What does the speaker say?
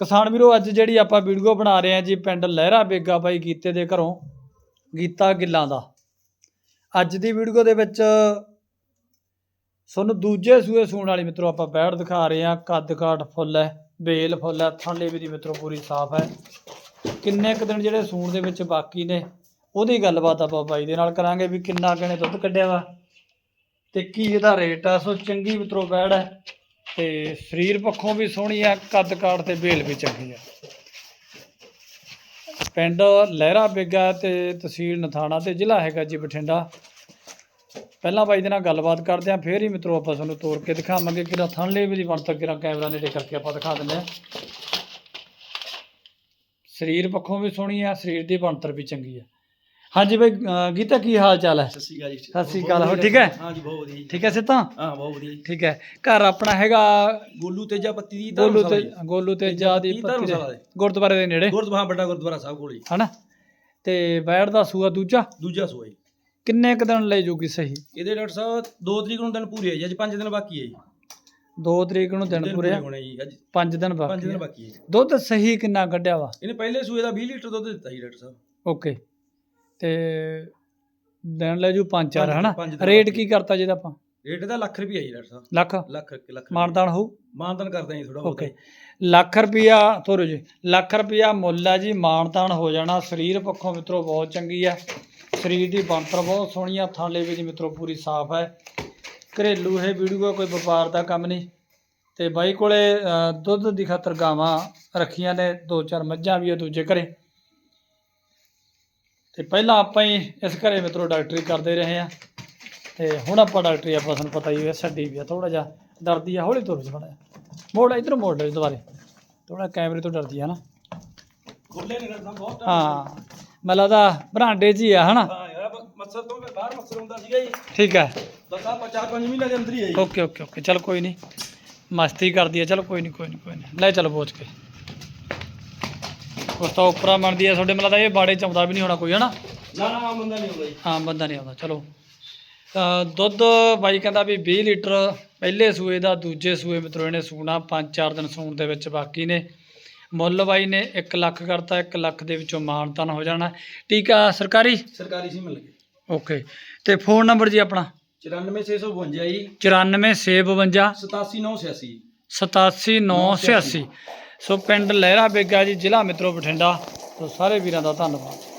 ਕਿਸਾਨ ਵੀਰੋ, ਅੱਜ ਜਿਹੜੀ ਆਪਾਂ ਵੀਡੀਓ ਬਣਾ ਰਹੇ ਹਾਂ ਜੀ, ਪਿੰਡ ਲਹਿਰਾ ਬੇਗਾ ਬਾਈ ਗੀਤੇ ਦੇ ਘਰੋਂ, ਗੀਤਾ ਗਿੱਲਾਂ ਦਾ। ਅੱਜ ਦੀ ਵੀਡੀਓ ਦੇ ਵਿੱਚ ਤੁਹਾਨੂੰ ਦੂਜੇ ਸੂਏ ਸੂਣ ਵਾਲੀ ਮਿੱਤਰੋ ਆਪਾਂ ਬੈੜ ਦਿਖਾ ਰਹੇ ਹਾਂ। ਕੱਦ ਕਾਠ ਫੁੱਲ ਹੈ, ਬੇਲ ਫੁੱਲ ਹੈ ਥਣਲੇ ਵੀ ਦੀ ਮਿੱਤਰੋ ਪੂਰੀ ਸਾਫ਼ ਹੈ। ਕਿੰਨੇ ਕੁ ਦਿਨ ਜਿਹੜੇ ਸੂਣ ਦੇ ਵਿੱਚ ਬਾਕੀ ਨੇ, ਉਹਦੀ ਗੱਲਬਾਤ ਆਪਾਂ ਬਾਈ ਦੇ ਨਾਲ ਕਰਾਂਗੇ ਵੀ ਕਿੰਨਾ ਕਿਨੇ ਦੁੱਧ ਕੱਢਿਆ ਵਾ ਤੇ ਕੀ ਇਹਦਾ ਰੇਟ ਆ। ਸੋ ਚੰਗੀ ਮਿੱਤਰੋ ਬੈੜ ਹੈ। ਤੇ ਸਰੀਰ ਪੱਖੋਂ ਵੀ ਸੋਹਣੀ ਆ, ਕੱਦ ਕਾਠ ਤੇ ਵੇਲ ਵੀ ਚੰਗੀ ਆ। ਪਿੰਡ ਲਹਿਰਾ ਬੇਗਾ ਤੇ ਤਹਿਸੀਲ ਨਥਾਣਾ ਤੇ ਜ਼ਿਲ੍ਹਾ ਹੈਗਾ ਜੀ ਬਠਿੰਡਾ। ਪਹਿਲਾਂ ਬਾਈ ਦੇ ਨਾਲ ਗੱਲਬਾਤ ਕਰਦੇ ਆਂ, ਫੇਰ ਹੀ ਮਿੱਤਰੋ ਆਪਾਂ ਤੁਹਾਨੂੰ ਤੋੜ ਕੇ ਦਿਖਾਵਾਂਗੇ ਕਿਹੜਾ ਥਣਲੇ ਵੀ ਦੀ ਬਣਤਰ ਕਿਹੜਾ ਕੈਮਰਾ ਨੇੜੇ ਕਰਕੇ ਆਪਾਂ ਦਿਖਾ ਦਿੰਦੇ ਆ। ਸਰੀਰ ਪੱਖੋਂ ਵੀ ਸੋਹਣੀ ਆ, ਸਰੀਰ ਦੀ ਬਣਤਰ ਵੀ ਚੰਗੀ ਆ। ਹਾਂਜੀ ਬਾਈ ਅਹ ਗੀਤਾ ਕੀ ਹਾਲ ਚਾਲ ਹੈ? ਸਤਿ ਸ਼੍ਰੀ ਅਕਾਲ ਜੀ। ਸਤਿ ਸ਼੍ਰੀ ਅਕਾਲ, ਹੋਰ ਠੀਕ ਹੈ? ਹਾਂ ਜੀ ਬਹੁਤ ਵਧੀਆ ਜੀ। ਠੀਕ ਹੈ ਸਿੱਤਾ ਹਾਂ ਬਹੁਤ ਵਧੀਆ ਜੀ। ਠੀਕ ਹੈ। ਘਰ ਆਪਣਾ ਹੈਗਾ ਗੋਲੂ ਤੇਜਾ ਪੱਤੀ ਦੀ ਗੋਲੂ ਤੇ ਗੋਲੂ ਤੇ ਜਾਦੀ ਜੀ, ਪੱਤੀ ਦੇ ਧਰਮਸ਼ਾਲਾ ਦੇ। ਗੁਰਦੁਆਰੇ ਦੇ ਨੇੜੇ? ਗੁਰਦੁਆਰਾ ਵੱਡਾ ਗੁਰਦੁਆਰਾ ਸਾਹਿਬ ਕੋਲ ਜੀ। ਹਨਾ? ਤੇ ਬੈੜ ਦਾ ਸੂਆ ਦੂਜਾ? ਦੂਜਾ ਸੋਈ ਕਿੰਨੇ ਕੁ ਦਿਨ ਲੈ ਜੂਗੀ ਸਹੀ? ਇਹਦੇ ਡਾਕਟਰ ਸਾਹਿਬ 2 ਤਰੀਕ ਨੂੰ ਦਿਨ ਪੂਰੇ ਆ ਜੀ। ਅੱਜ 5 ਦਿਨ ਬਾਕੀ ਹੈ ਜੀ। 2 ਤਰੀਕ ਨੂੰ ਦਿਨ ਪੂਰੇ ਆ? ਹੋਣੇ ਜੀ ਅੱਜ। 5 ਦਿਨ 5 ਬਾਕੀ ਦਿਨ ਆ। ਬਾਕੀ ਹੈ ਜੀ। ਦੁੱਧ ਸਹੀ ਕਿੰਨਾ ਕੱਢਿਆ ਵਾ? ਇਹਨੇ ਪਹਿਲੇ ਸੂਏ ਦਾ 20 ਲੀਟਰ ਦੁੱਧ ਦਿੱਤਾ ਜੀ ਡਾਕਟਰ ਸਾਹਿਬ। ਓਕੇ। ਤੇ ਦਿਨ ਲੈ ਜੂ 5-4 ਪੰਜ- ਹਨਾ? ਪੰਜ ਦਿਨ ਰੇਟ। ਕੀ ਕਰਤਾ ਜਿਹਦਾ ਆਪਾਂ? ਰੇਟ ਦਾ ਲੱਖ ਰੁਪਈਆ ਜੀ ਡਾਕਟਰ ਸਾਹਿਬ। ਲੱਖ? ਲੱਖ ਲੱਖ। ਮਾਨਦਾਨ ਹੋਊ? ਮਾਨਤਨ ਕਰਦੇ ਆ ਜੀ ਥੋੜਾ ਓਕੇ। ਲੱਖ ਰੁਪਿਆ ਤੋਰੋ ਜੀ। ਲੱਖ ਰੁਪਿਆ ਮੁੱਲ ਹੈ ਜੀ ਮਾਨਤਾਨ ਹੋ ਜਾਣਾ। ਸਰੀਰ ਪੱਖੋਂ ਮਿੱਤਰੋ ਬਹੁਤ ਚੰਗੀ ਹੈ ਸਰੀਰ ਦੀ ਬਣਤਰ ਬਹੁਤ ਸੋਹਣੀ ਆ। ਥਾਲੇ ਵੀ ਦੀ ਮਿੱਤਰੋ ਪੂਰੀ ਸਾਫ਼ ਹੈ ਘਰੇਲੂ ਇਹ ਵੀਡੀਓ ਕੋਈ ਵਪਾਰ ਦਾ ਕੰਮ ਨਹੀਂ। ਤੇ ਬਾਈ ਕੋਲੇ ਅ, ਦੁੱਧ ਦੀ ਖਾਤਰ ਗਾਵਾਂ ਰੱਖੀਆਂ ਨੇ। ਦੋ ਚਾਰ ਮੱਝਾਂ ਵੀ ਆ ਦੂਜੇ ਘਰੇ। ਤੇ ਪਹਿਲਾਂ ਆਪਾਂ ਹੀ ਇਸ ਘਰੇ ਮਿੱਤਰੋ ਡਾਕਟਰੀ ਕਰਦੇ ਰਹੇ ਆ ਤੇ ਹੁਣ ਆਪਾਂ ਡਾਕਟਰੀ ਆਪਾਂ ਤੁਹਾਨੂੰ ਪਤਾ ਹੀ ਹੈ ਛੱਡੀ ਵੀ ਆ ਥੋੜਾ ਜਿਹਾ ਡਰਦੀ ਆ ਹੌਲੀ ਤੁਰ ਥੋੜਾ ਮੋੜ ਇਧਰ ਮੋੜ ਲੈ ਦੁਬਾਰੇ। ਥੋੜਾ ਕੈਮਰੇ ਤੋਂ ਡਰਦੀ ਆ ਨਾ। ਖੁੱਲੇ ਨੇ ਡਾਕਟਰ ਸਾਹਿਬ ਬਹੁਤ ਹਾਂ ਮੈਨੂੰ ਲੱਗਦਾ ਬਰਾਂਡੇ 'ਚ ਹੀ ਆ ਹਨਾ? ਮੱਛਰ ਤੋਂ ਮੈਂ ਬਾਹਰ ਮੱਛਰ ਹੁੰਦਾ ਸੀਗਾ ਜੀ। ਠੀਕ ਹੈ ਬਸ ਆ 4-5 ਮਹੀਨੇ ਦੇ ਅੰਦਰ ਹੀ ਹੈ ਓਕੇ ਓਕੇ ਓਕੇ ਚਲ ਕੋਈ ਨਹੀਂ। ਮਸਤੀ ਕਰਦੀ ਆ ਚਲ ਕੋਈ ਨਹੀਂ ਕੋਈ ਨਹੀਂ ਕੋਈ ਨਹੀਂ। ਲੈ ਚਲੋ ਪਹੁੰਚ ਕੇ। ਉਸ ਤੋਂ ਉੱਪਰਾ ਮੰਨਦੀ ਆ। ਤੁਹਾਡੇ ਮਤਲਬ ਇਹ ਬਾੜੇ ਚ ਆਉਂਦਾ ਵੀ ਨਹੀਂ ਹੋਣਾ ਕੋਈ ਹਨਾ? ਨਾ ਨਾ ਬੰਦਾ ਨਹੀਂ ਹੁੰਦਾ ਜੀ। ਆਮ ਬੰਦਾ ਨਹੀਂ ਆਉਂਦਾ ਚਲੋ। ਅ, ਦੁੱਧ ਬਾਈ ਕਹਿੰਦਾ ਵੀ 20 ਲੀਟਰ ਪਹਿਲੇ ਸੂਏ ਦਾ ਦੂਜੇ ਸੂਏ ਮਿੱਤਰੋ ਇਹਨੇ ਸੂਣਾ 5-4 ਦਿਨ ਸੂਣ ਦੇ ਵਿੱਚ ਬਾਕੀ ਨੇ। ਮੁੱਲ ਬਾਈ ਨੇ 1 ਲੱਖ ਕਰਤਾ 1 ਲੱਖ ਦੇ ਵਿੱਚੋਂ ਮਾਨਤਨ ਹੋ ਜਾਣਾ। ਟੀਕਾ ਸਰਕਾਰੀ? ਸਰਕਾਰੀ ਸੀ ਮਿਲ ਗਏ ਓਕੇ। ਤੇ ਫੋਨ ਨੰਬਰ ਜੀ ਆਪਣਾ? 94652 ਜੀ। 9452 87986 87986 ਸੋ ਪਿੰਡ ਲਹਿਰਾ ਬੇਗਾ ਜੀ ਜ਼ਿਲ੍ਹਾ ਮਿੱਤਰੋ ਬਠਿੰਡਾ। ਤੋਂ ਸਾਰੇ ਵੀਰਾਂ ਦਾ ਧੰਨਵਾਦ।